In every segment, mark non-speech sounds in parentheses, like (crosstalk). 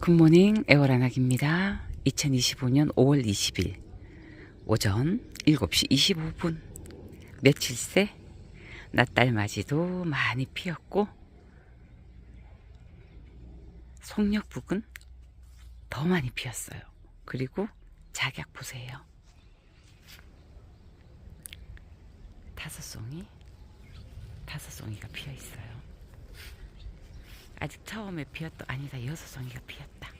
굿모닝 에어라낙입니다. 2025년 5월 20일 오전 7시 25분 며칠 새 낫달맞이도 많이 피었고 송력북은 더 많이 피었어요. 그리고 작약 보세요. 다섯 송이 다섯 송이가 피어 있어요. 아직 처음에 피었던 아니다 여섯 송이가 피었다.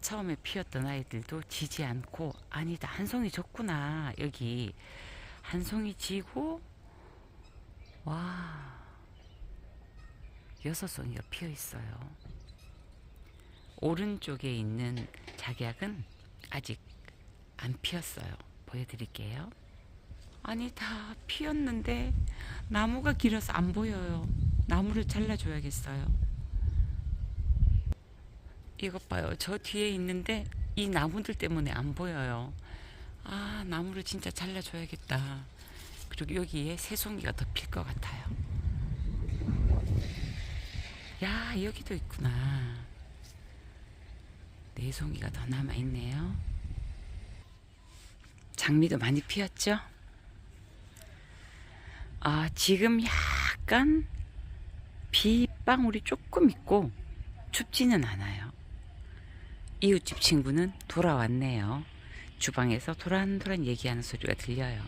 처음에 피었던 아이들도 지지 않고 아니다 한 송이 졌구나 여기 한 송이 지고 와 여섯 송이가 피어 있어요. 오른쪽에 있는 작약은 아직 안 피었어요. 보여드릴게요. 아니 다 피었는데 나무가 길어서 안 보여요. 나무를 잘라줘야겠어요. 이것 봐요. 저 뒤에 있는데 이 나무들 때문에 안 보여요. 아 나무를 진짜 잘라줘야겠다. 그리고 여기에 새송이가 더필것 같아요. 야 여기도 있구나. 네 송이가 더 남아 있네요. 장미도 많이 피었죠? 아, 지금 약간 비방울이 조금 있고 춥지는 않아요. 이웃집 친구는 돌아왔네요. 주방에서 도란도란 얘기하는 소리가 들려요.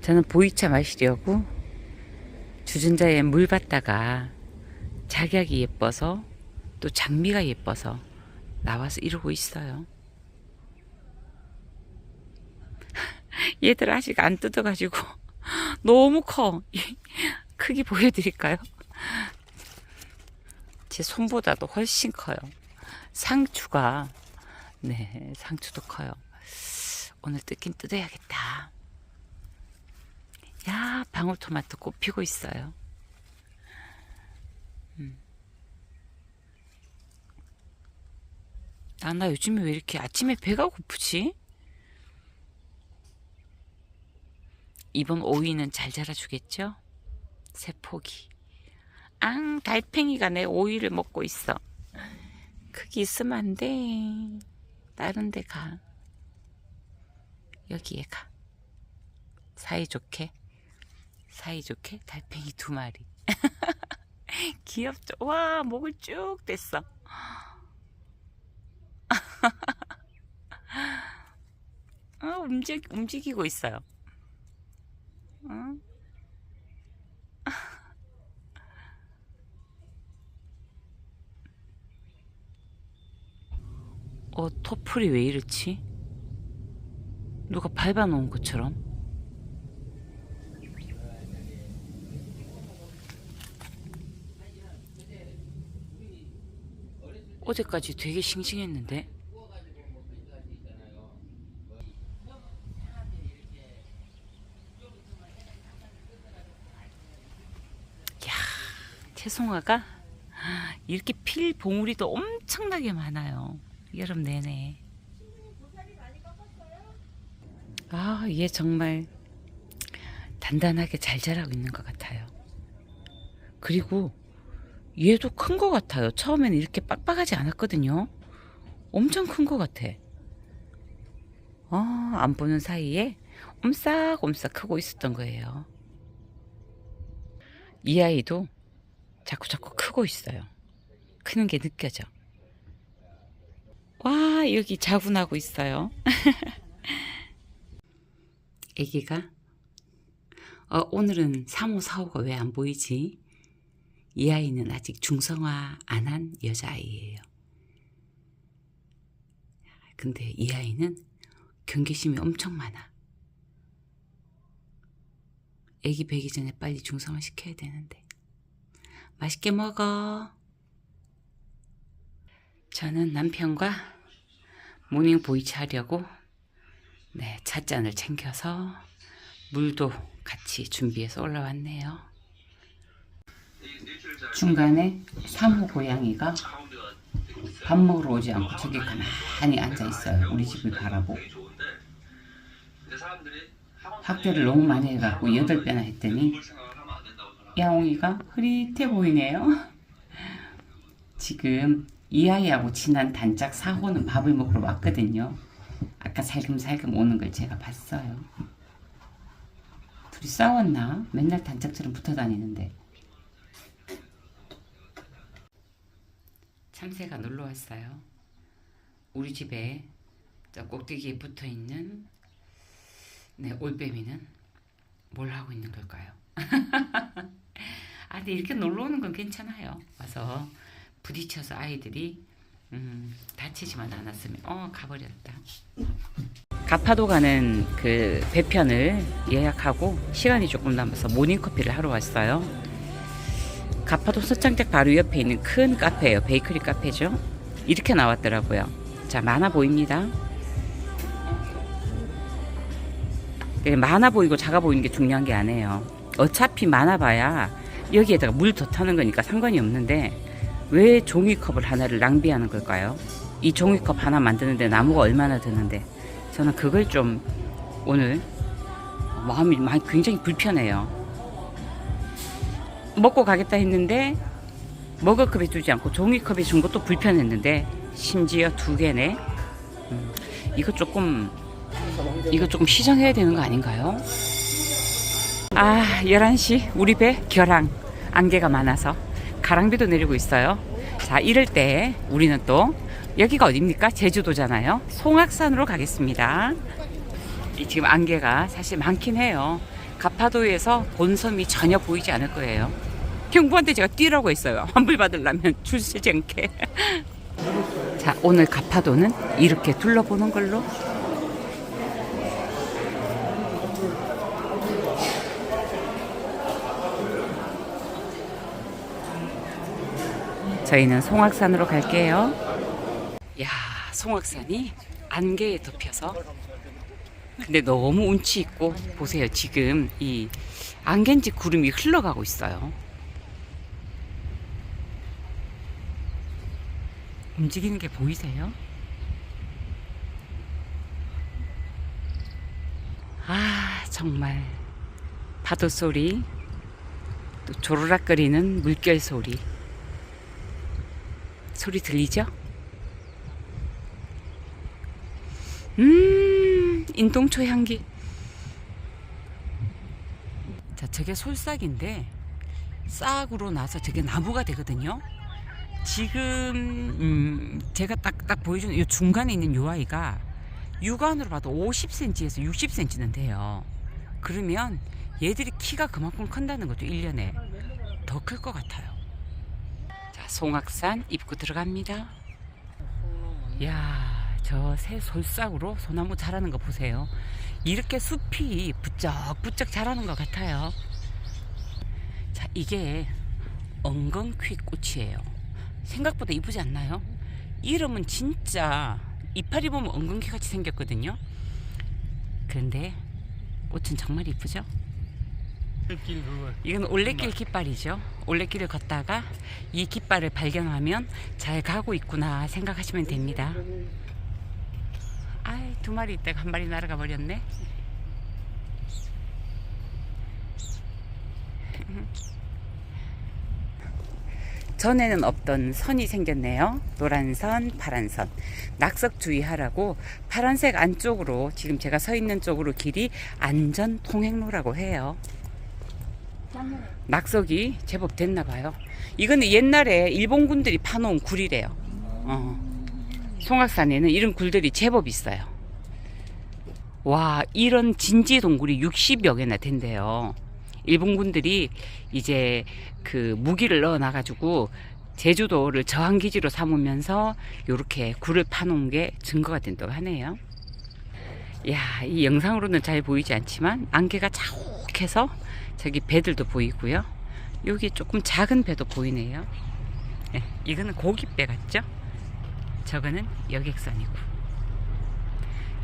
저는 보이차 마시려고 주전자에 물 받다가 작약이 예뻐서 또 장미가 예뻐서 나와서 이러고 있어요. (laughs) 얘들 아직 안 뜯어가지고 (laughs) 너무 커. (laughs) 크기 보여드릴까요? 제 손보다도 훨씬 커요. 상추가 네 상추도 커요. 오늘 뜯긴 뜯어야겠다. 야 방울토마토 꽃 피고 있어요. 음. 아, 나 요즘에 왜 이렇게 아침에 배가 고프지? 이번 오이는 잘 자라주겠죠? 새 포기. 앙, 달팽이가 내 오이를 먹고 있어. 크기 있으면 안 돼. 다른 데 가. 여기에 가. 사이좋게. 사이좋게 달팽이 두 마리. (laughs) 귀엽죠? 와, 목을 쭉 댔어. (laughs) 어, 움직, 움직이고 있어요. 응? 어, 토플이 왜 이렇지? 누가 밟아놓은 것처럼? 어제까지 되게 싱싱했는데? 채송화가 이렇게 필 봉우리도 엄청나게 많아요. 여름 내내. 아, 얘 정말 단단하게 잘 자라고 있는 것 같아요. 그리고 얘도 큰 것 같아요. 처음에는 이렇게 빡빡하지 않았거든요. 엄청 큰 것 같아. 아, 안 보는 사이에 옴싹옴싹 크고 있었던 거예요. 이 아이도 자꾸 자꾸 크고 있어요. 크는 게 느껴져. 와, 여기 자군하고 있어요. (laughs) 애기가 어, 오늘은 3호, 4호가 왜 안 보이지? 이 아이는 아직 중성화 안 한 여자아이예요. 근데 이 아이는 경계심이 엄청 많아. 애기 배기 전에 빨리 중성화 시켜야 되는데. 맛있게 먹어. 저는 남편과 모닝 보이치 하려고 네, 찻잔을 챙겨서 물도 같이 준비해서 올라왔네요. 중간에 사무 고양이가 밥 먹으러 오지 않고 저기 가만히 앉아 있어요. 우리 집을 바라보고. 확대를 너무 많이 해갖고 8배나 했더니 야옹이가 흐릿해 보이네요. (laughs) 지금 이 아이하고 지난 단짝 4호는 밥을 먹으러 왔거든요. 아까 살금살금 오는 걸 제가 봤어요. 둘이 싸웠나? 맨날 단짝처럼 붙어 다니는데. 참새가 놀러 왔어요. 우리 집에 저 꼭대기에 붙어 있는 네, 올빼미는 뭘 하고 있는 걸까요? (laughs) 아, 근데 이렇게 놀러 오는 건 괜찮아요. 와서 부딪혀서 아이들이 음, 다치지만 않았으면 어 가버렸다. 가파도 가는 그 배편을 예약하고 시간이 조금 남아서 모닝커피를 하러 왔어요. 가파도 서창작 바로 옆에 있는 큰 카페예요. 베이커리 카페죠. 이렇게 나왔더라고요. 자, 많아 보입니다. 예, 많아 보이고 작아 보이는 게 중요한 게 아니에요. 어차피 많아 봐야 여기에다가 물 더 타는 거니까 상관이 없는데 왜 종이컵을 하나를 낭비하는 걸까요? 이 종이컵 하나 만드는데 나무가 얼마나 드는데 저는 그걸 좀 오늘 마음이 많이 굉장히 불편해요. 먹고 가겠다 했는데 머그컵에 두지 않고 종이컵에 준 것도 불편했는데 심지어 두 개네. 음, 이거 조금 이거 조금 시정해야 되는 거 아닌가요? 아, 11시 우리 배 결항 안개가 많아서 가랑비도 내리고 있어요. 자, 이럴 때 우리는 또 여기가 어딥니까? 제주도잖아요. 송악산으로 가겠습니다. 이 지금 안개가 사실 많긴 해요. 가파도에서 본섬이 전혀 보이지 않을 거예요. 형부한테 제가 뛰라고 했어요. (laughs) 환불 받으려면 줄 서지 않게. (laughs) 자, 오늘 가파도는 이렇게 둘러보는 걸로 저희는 송악산으로 갈게요. 야, 송악산이 안개에 덮여서 근데 너무 운치 있고 보세요. 지금 이 안개인지 구름이 흘러가고 있어요. 움직이는 게 보이세요? 아, 정말 파도 소리, 또 조르락거리는 물결 소리. 소리 들리죠? 음, 인동초 향기. 자, 저게 솔싹인데 싹으로 나서 저게 나무가 되거든요. 지금 음, 제가 딱딱 보여주는 이 중간에 있는 요 아이가 육안으로 봐도 50cm에서 60cm는 돼요. 그러면 얘들이 키가 그만큼 큰다는 것도 1년에 더 클 것 같아요. 자, 송악산 입구 들어갑니다. 야, 저 새 솔싹으로 소나무 자라는 거 보세요. 이렇게 숲이 부쩍부쩍 자라는 것 같아요. 자, 이게 엉겅퀴 꽃이에요. 생각보다 이쁘지 않나요? 이름은 진짜 이파리 보면 엉겅퀴 같이 생겼거든요. 그런데 꽃은 정말 이쁘죠? 이건 올레길 깃발이죠. 올레길을 걷다가 이 깃발을 발견하면 잘 가고 있구나 생각하시면 됩니다. 아이 두 마리 있다가 한 마리 날아가 버렸네. 전에는 없던 선이 생겼네요. 노란 선, 파란 선. 낙석 주의하라고 파란색 안쪽으로 지금 제가 서 있는 쪽으로 길이 안전 통행로라고 해요. 낙석이 제법 됐나 봐요. 이거는 옛날에 일본군들이 파놓은 굴이래요. 어. 송악산에는 이런 굴들이 제법 있어요. 와, 이런 진지 동굴이 60여 개나 된대요. 일본군들이 이제 그 무기를 넣어 놔 가지고 제주도를 저항 기지로 삼으면서 요렇게 굴을 파놓은 게 증거가 된다고 하네요. 야, 이 영상으로는 잘 보이지 않지만 안개가 자욱해서 저기 배들도 보이고요. 여기 조금 작은 배도 보이네요. 예, 이거는 고깃배 같죠? 저거는 여객선이고.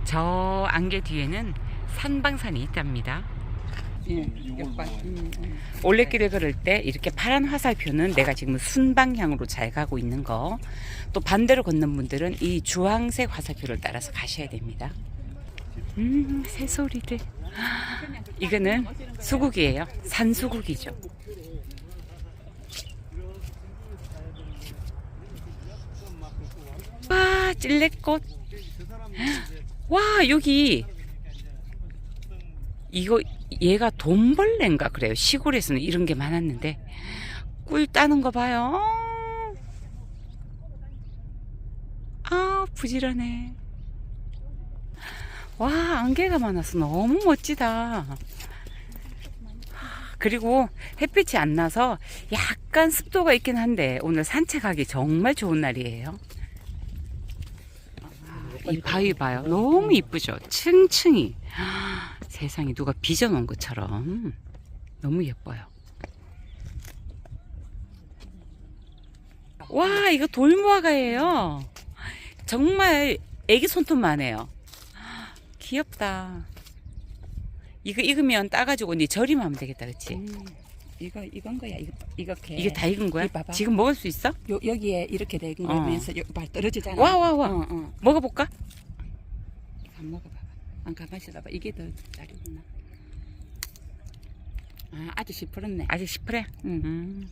저 안개 뒤에는 산방산이 있답니다. 예, 옆방. 음, 음. 올레길을 걸을 때 이렇게 파란 화살표는 내가 지금 순방향으로 잘 가고 있는 거. 또 반대로 걷는 분들은 이 주황색 화살표를 따라서 가셔야 됩니다. 음, 새소리들. 이거는 수국이에요. 산수국이죠. 와, 찔레꽃. 와, 여기 이거 얘가 돈벌레인가 그래요. 시골에서는 이런 게 많았는데 꿀 따는 거 봐요. 아, 부지런해. 와, 안개가 많아서 너무 멋지다. 그리고 햇빛이 안 나서 약간 습도가 있긴 한데 오늘 산책하기 정말 좋은 날이에요. 이 바위 봐요. 너무 이쁘죠? 층층이. 세상에 누가 빚어놓은 것처럼 너무 예뻐요. 와, 이거 돌무화과예요. 정말 애기 손톱만 해요. 귀엽다. 이거 익으면 따가지고 언니 절이면 하면 되겠다, 그치? 음, 이거 이건 거야. 이거 이렇게 이게 다 익은 거야? 이 봐봐. 지금 먹을 수 있어? 요, 여기에 이렇게 되는 어. 거면서 요, 발 떨어지잖아. 와, 와, 와. 어, 어. 먹어볼까? 안 먹어봐봐. 안 가만히 있어봐. 이게 더 다르구나. 아, 아주 시퍼렇네. 아직 시프래? 응. 음,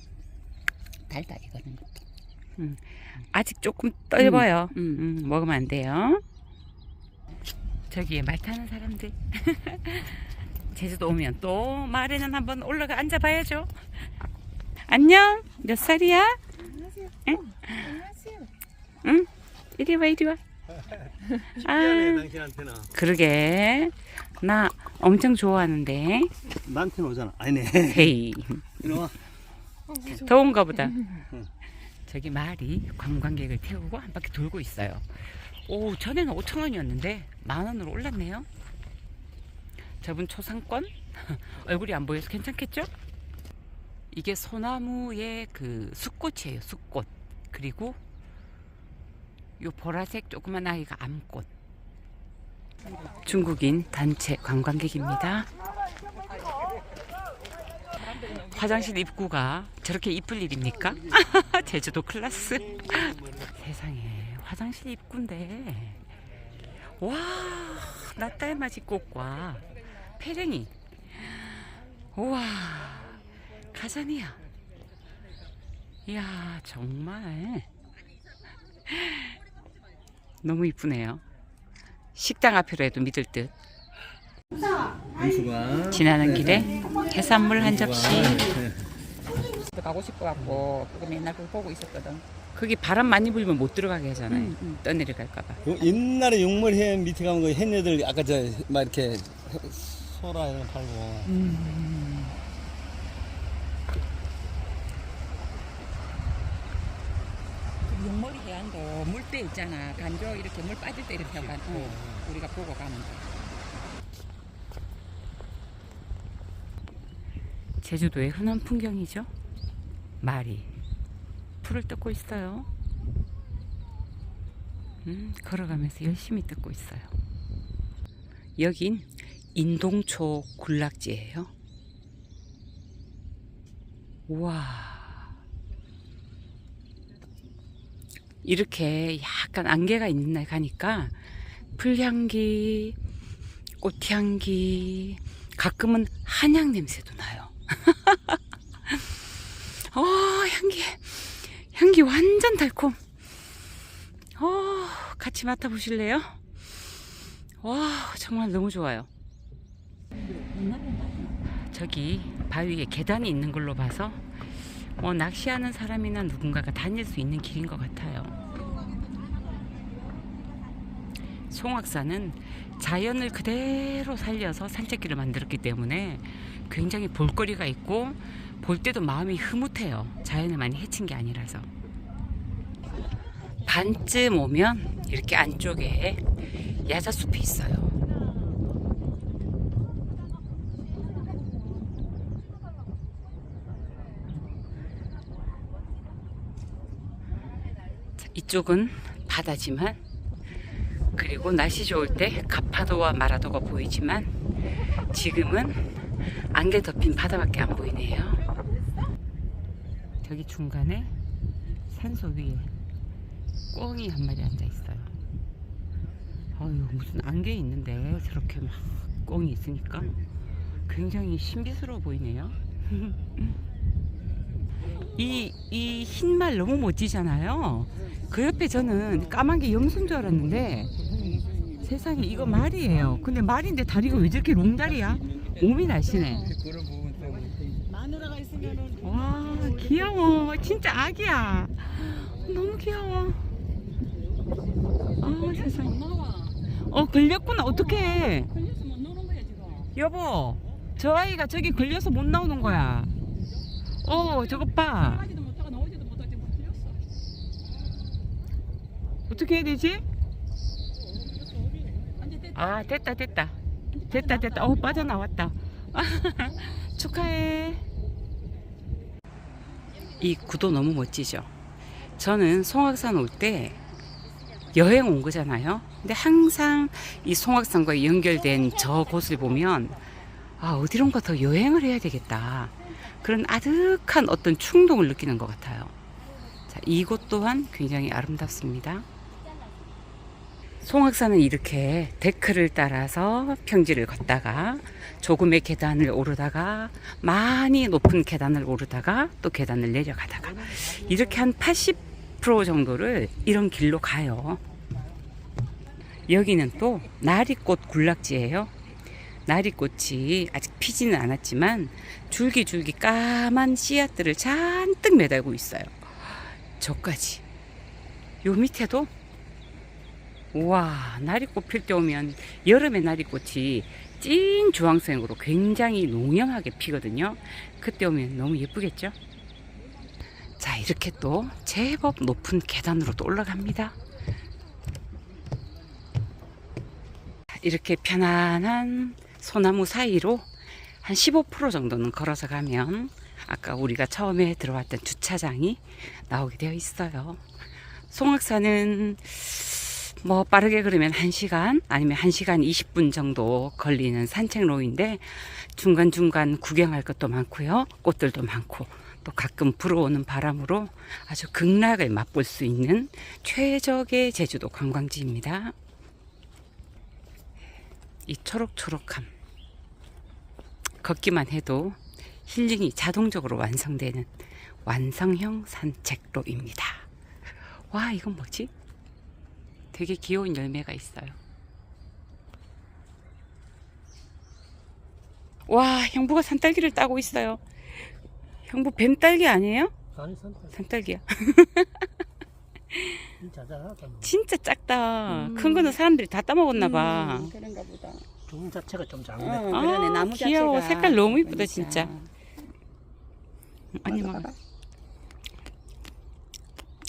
달다 이거는 것도. 아직 조금 떫어요. 음. 음, 먹으면 안 돼요. 저기 말 타는 사람들. (laughs) 제주도 오면 또 말에는 한번 올라가 앉아 봐야죠. 안녕. 몇 살이야? 안녕하세요. 응? 안녕하세요. 응? 이리 와, 이리 와. (laughs) 신기하네 아. 당신한테는 그러게. 나 엄청 좋아하는데. 나한테는 오잖아 아니네 헤이. 이리 와 더운가 보다. 저기 말이 관광객을 태우고 한 바퀴 돌고 있어요. 오, 전에는 5천 원이었는데 만 원으로 올랐네요. 저분 초상권? (laughs) 얼굴이 안 보여서 괜찮겠죠? 이게 소나무의 그 숫꽃이에요, 숫꽃. 그리고 요 보라색 조그만 아이가 암꽃. 중국인 단체 관광객입니다. 화장실 입구가 저렇게 이쁠 일입니까? (laughs) 제주도 클라스. (laughs) 세상에 화장실 입구인데. 와 낫달맞이 꽃과 페랭이. 우와 가자니야. 이야 정말. 너무 이쁘네요. 식당 앞으로 해도 믿을 듯. 지나는 길에 해산물 한 접시. 가고 싶어 갖고 그거 맨날 그거 보고 있었거든. 거기 바람 많이 불면 못 들어가게 하잖아요 응, 응. 떠내려갈까봐 그 옛날에 용머리해 밑에 가면 그 햇녀들 아까 저 막 이렇게 소라 이런 거 팔고 그 용머리 해안도 물때 있잖아. 간조 이렇게 물 빠질 때 이렇게 가, 어, 우리가 보고 가면 돼. 제주도의 흔한 풍경이죠. 말이 풀을 뜯고 있어요. 음, 걸어가면서 열심히 뜯고 있어요. 여긴 인동초 군락지예요. 우와. 이렇게 약간 안개가 있는 날 가니까 풀향기, 꽃향기, 가끔은 한약 냄새도 나요. (laughs) 어, 향기. 향기 완전 달콤. 어, 같이 맡아보실래요? 와, 정말 너무 좋아요. 저기 바위에 계단이 있는 걸로 봐서 뭐 낚시하는 사람이나 누군가가 다닐 수 있는 길인 것 같아요. 송악산은 자연을 그대로 살려서 산책길을 만들었기 때문에 굉장히 볼거리가 있고 볼 때도 마음이 흐뭇해요. 자연을 많이 해친 게 아니라서. 반쯤 오면 이렇게 안쪽에 야자숲이 있어요. 자, 이쪽은 바다지만 그리고 날씨 좋을 때 가파도와 마라도가 보이지만 지금은 안개 덮인 바다밖에 안 보이네요. 저기 중간에 산소 위에 꿩이 한 마리 앉아 있어요. 아유 무슨 안개 있는데 저렇게 막 꽁이 있으니까 굉장히 신비스러워 보이네요. (laughs) 이, 이 흰 말 너무 멋지잖아요. 그 옆에 저는 까만 게 염소인 줄 알았는데 세상에 이거 말이에요. 근데 말인데 다리가 왜 저렇게 롱다리야? 마누라가 있으면은 와 귀여워 진짜 아기야 너무 귀여워 아 세상에. 어 걸렸구나. 어떡해. 걸려서 못 노는 거야 지금. 여보 저 아이가 저기 걸려서 못 나오는 거야. 어 저것 봐. 나가지도 못하고 나오지도 못하고 지금 걸렸어. 어떻게 해야 되지? 완전 됐다. 아. 됐다 됐다. 됐다 됐다. 어 빠져나왔다. (laughs) 축하해. 이 구도 너무 멋지죠? 저는 송악산 올 때 여행 온 거잖아요. 근데 항상 이 송악산과 연결된 저 곳을 보면 아 어디론가 더 여행을 해야 되겠다. 그런 아득한 어떤 충동을 느끼는 것 같아요. 자, 이곳 또한 굉장히 아름답습니다. 송악산은 이렇게 데크를 따라서 평지를 걷다가 조금의 계단을 오르다가 많이 높은 계단을 오르다가 또 계단을 내려가다가 이렇게 한 80% 정도를 이런 길로 가요. 여기는 또 나리꽃 군락지예요. 나리꽃이 아직 피지는 않았지만 줄기줄기 까만 씨앗들을 잔뜩 매달고 있어요. 저까지. 요 밑에도 우와 나리꽃 필 때 오면 여름에 나리꽃이 찐 주황색으로 굉장히 농염하게 피거든요 그때 오면 너무 예쁘겠죠 자 이렇게 또 제법 높은 계단으로 또 올라갑니다. 이렇게 편안한 소나무 사이로 한 15% 정도는 걸어서 가면 아까 우리가 처음에 들어왔던 주차장이 나오게 되어 있어요. 송악산은 뭐 빠르게 그러면 1시간 아니면 1시간 20분 정도 걸리는 산책로인데 중간중간 구경할 것도 많고요. 꽃들도 많고 또 가끔 불어오는 바람으로 아주 극락을 맛볼 수 있는 최적의 제주도 관광지입니다. 이 초록초록함 걷기만 해도 힐링이 자동적으로 완성되는 완성형 산책로입니다. 와 이건 뭐지? 되게 귀여운 열매가 있어요. 와, 형부가 산딸기를 따고 있어요. 형부 뱀딸기 아니에요? 아니 산타 산딸기야. (laughs) 자잘하다. 진짜 작다. 음. 큰 거는 사람들이 다 따먹었나 봐. 음, 그런가 보다. 종 자체가 좀 작네. 어, 아, 그러네 나무 귀여워. 자체가. 색깔 너무 이쁘다. 진짜. 언니 먹어 먹어. 봐봐.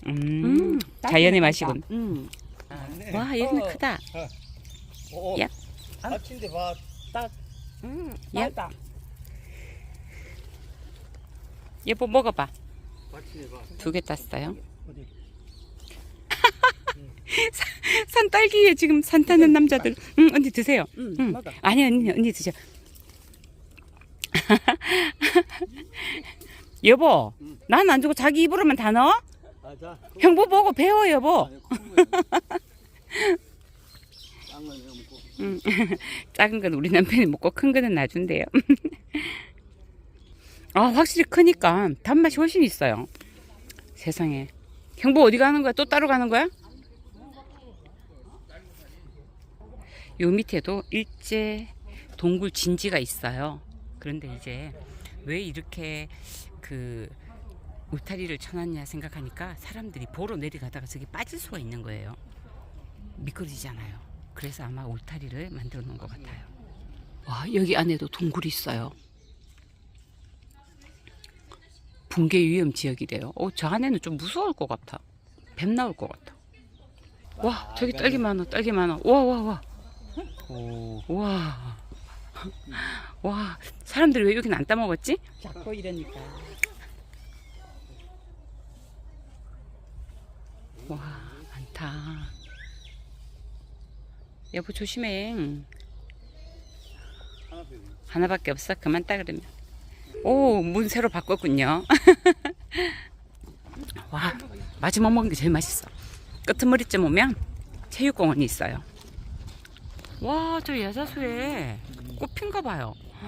음, 자연의 맛이군. 음. 와, 얘는 크다. 오, 야. 아침인데 봐. 딱 음. 야. 맛있다. 예뻐 먹어봐. 두 개 땄어요. 어디? (laughs) 산딸기에 지금 산 타는 남자들. 응, 언니 드세요. 음. 응. 아니 언니 언니 드셔. (laughs) 여보, 난 안 주고 자기 입으로만 다 넣어? 아, 자. 형부 보고 배워 여보. 응. (laughs) 작은 건 우리 남편이 먹고 큰 거는 놔준대요. 아 확실히 크니까 단맛이 훨씬 있어요. 세상에. 형부 어디 가는 거야? 또 따로 가는 거야? 요 밑에도 일제 동굴 진지가 있어요. 그런데 이제 왜 이렇게 그 울타리를 쳐놨냐 생각하니까 사람들이 보러 내려가다가 저기 빠질 수가 있는 거예요. 미끄러지잖아요. 그래서 아마 울타리를 만들어 놓은 것 같아요. 와, 여기 안에도 동굴이 있어요. 붕괴 위험 지역이래요. 어, 저 안에는 좀 무서울 것 같아. 뱀 나올 것 같아. 와, 저기 딸기 많아, 딸기 많아. 와, 와, 와. 오. 와. 와, 사람들이 왜 여기는 안 따먹었지? 작고 이러니까. 와, 많다. 여보, 조심해. 하나밖에 없어? 그만 따, 그러면. 오, 문 새로 바꿨군요. (laughs) 와, 마지막 먹은 게 제일 맛있어. 끄트머리쯤 오면 체육공원이 있어요. 와, 저 야자수에 꽃 핀가 봐요. (gasps)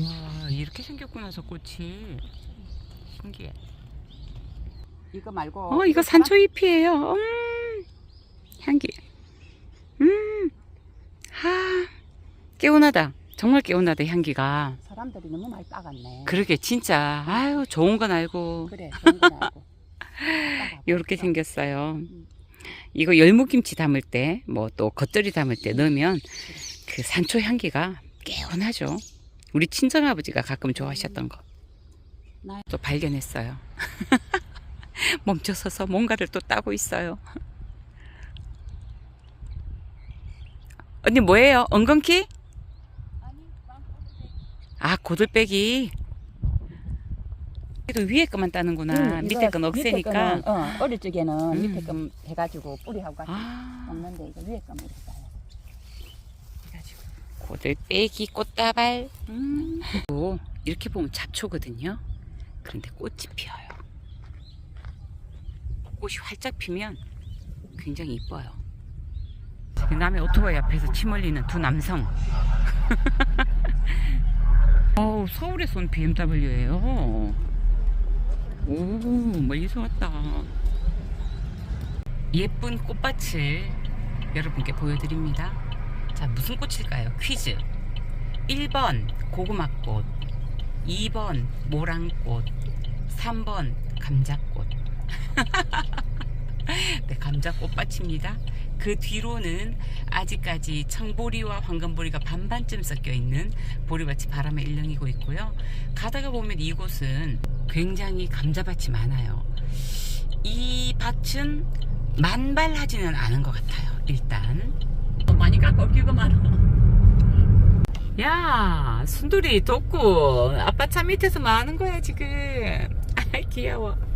와 이렇게 생겼구나 저 꽃이 신기해. 이거 말고 어 이거 산초 잎이에요. 음 향기. 음. 하 개운하다. 정말 개운하다 향기가. 사람들이 너무 많이 따갔네. 그러게 진짜 아유 좋은 건 알고 그래, 좋은 건 알고. (laughs) 요렇게 생겼어요. 이거 열무김치 담을 때 뭐 또 겉절이 담을 때 넣으면 그 산초 향기가 개운하죠. 우리 친정아버지가 가끔 좋아하셨던 거. 나- 또 발견했어요. (laughs) 멈춰서서 뭔가를 또 따고 있어요. (laughs) 언니 뭐예요? 엉겅키? 아 고들빼기. 그래도 위에 거만 따는구나. 응, 밑에 이거 건 밑에 없애니까. 거는, 어, 어릴 적에는 음. 밑에 거 해가지고 뿌리하고 같이 아. 먹는데 이거 위에 거만 이렇게 따요. 고들빼기 꽃다발. 음. 또 이렇게 보면 잡초거든요. 그런데 꽃이 피어요. 꽃이 활짝 피면 굉장히 이뻐요. 그 남의 오토바이 앞에서 침 흘리는 두 남성. (laughs) 어우, 서울에서 온 BMW예요. 오, 멀리서 왔다. 예쁜 꽃밭을 여러분께 보여드립니다. 자, 무슨 꽃일까요? 퀴즈. 1번 고구마꽃, 2번 모랑꽃, 3번 감자꽃. (laughs) 네, 감자 꽃밭입니다. 그 뒤로는 아직까지 청보리와 황금보리가 반반쯤 섞여 있는 보리밭이 바람에 일렁이고 있고요. 가다가 보면 이곳은 굉장히 감자밭이 많아요. 이 밭은 만발하지는 않은 것 같아요. 일단 많이 갖고 올기가 많아. 야, 순돌이 돋고 아빠 차 밑에서 뭐 하는 거야 지금? (laughs) 아, 귀여워.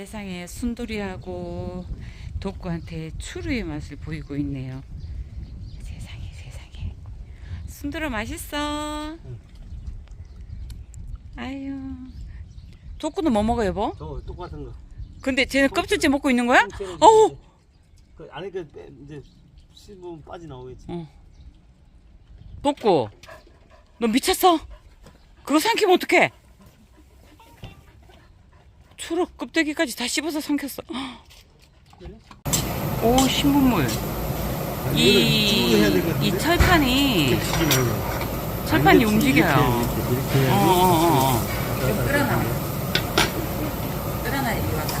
세상에 순돌이하고 돋구한테 추루의 맛을 보이고 있네요. 세상에 세상에. 순돌아 맛있어. 아유. 돋구는 뭐 먹어 여보? 저 똑같은 거. 근데 쟤는 껍질째 먹고 있는 거야? 어우. 그 안에 그 빼- 이제 씹으면 빠져 나오겠지. 돋구. 너 미쳤어? 그거 삼키면 어떡해? 추루 껍데기까지 다 씹어서 삼켰어. 오 신분물. 이, 해야 되거든요. 이 철판이 철판이 움직여요. 이렇게, 어, 어, 어. 좀 끌어놔. 끌어놔 이리 와봐.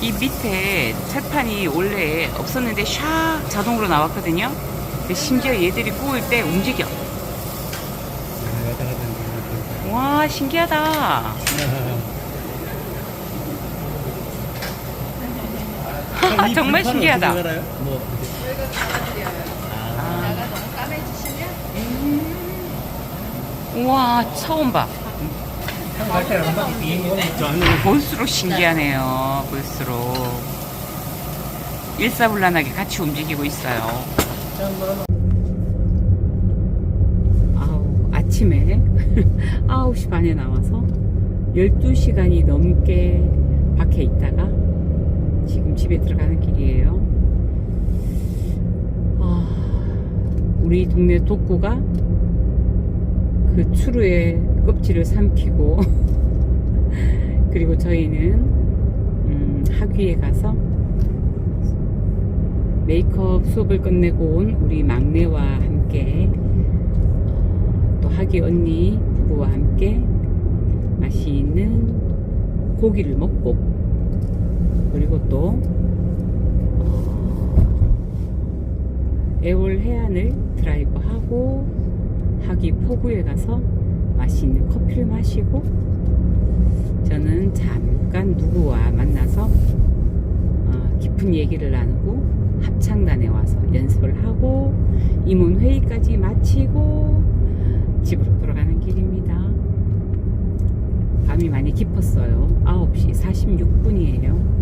이 밑에 철판이 원래 없었는데 샥 자동으로 나왔거든요. 근데 심지어 얘들이 구울 때 움직여. 거. 와 신기하다. 이 정말 신기하다. 뭐 우와 처음 봐. 볼수록 신기하네요. 볼수록 일사불란하게 같이 움직이고 있어요. 아우, 아침에 (laughs) 9시 반에 나와서 12시간이 넘게 밖에 있다가 집에 들어가는 길이에요. 아, 우리 동네 독구가 그 추루의 껍질을 삼키고 (laughs) 그리고 저희는 음, 학위에 가서 메이크업 수업을 끝내고 온 우리 막내와 함께 어, 또 학위 언니 부부와 함께 맛있는 고기를 먹고 그리고 또 어, 애월 해안을 드라이브하고 학위 포구에 가서 맛있는 커피를 마시고 저는 잠깐 누구와 만나서 어, 깊은 얘기를 나누고 합창단에 와서 연습을 하고 임원 회의까지 마치고 집으로 돌아가는 길입니다. 밤이 많이 깊었어요. 9시 46분이에요.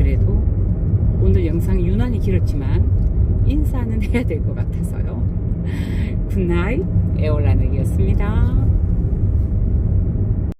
네, 그래도 오늘 영상 유난히 길었지만 인사는 (laughs) 해야 될 것 같아서요. 굿나잇 에올라넥이었습니다.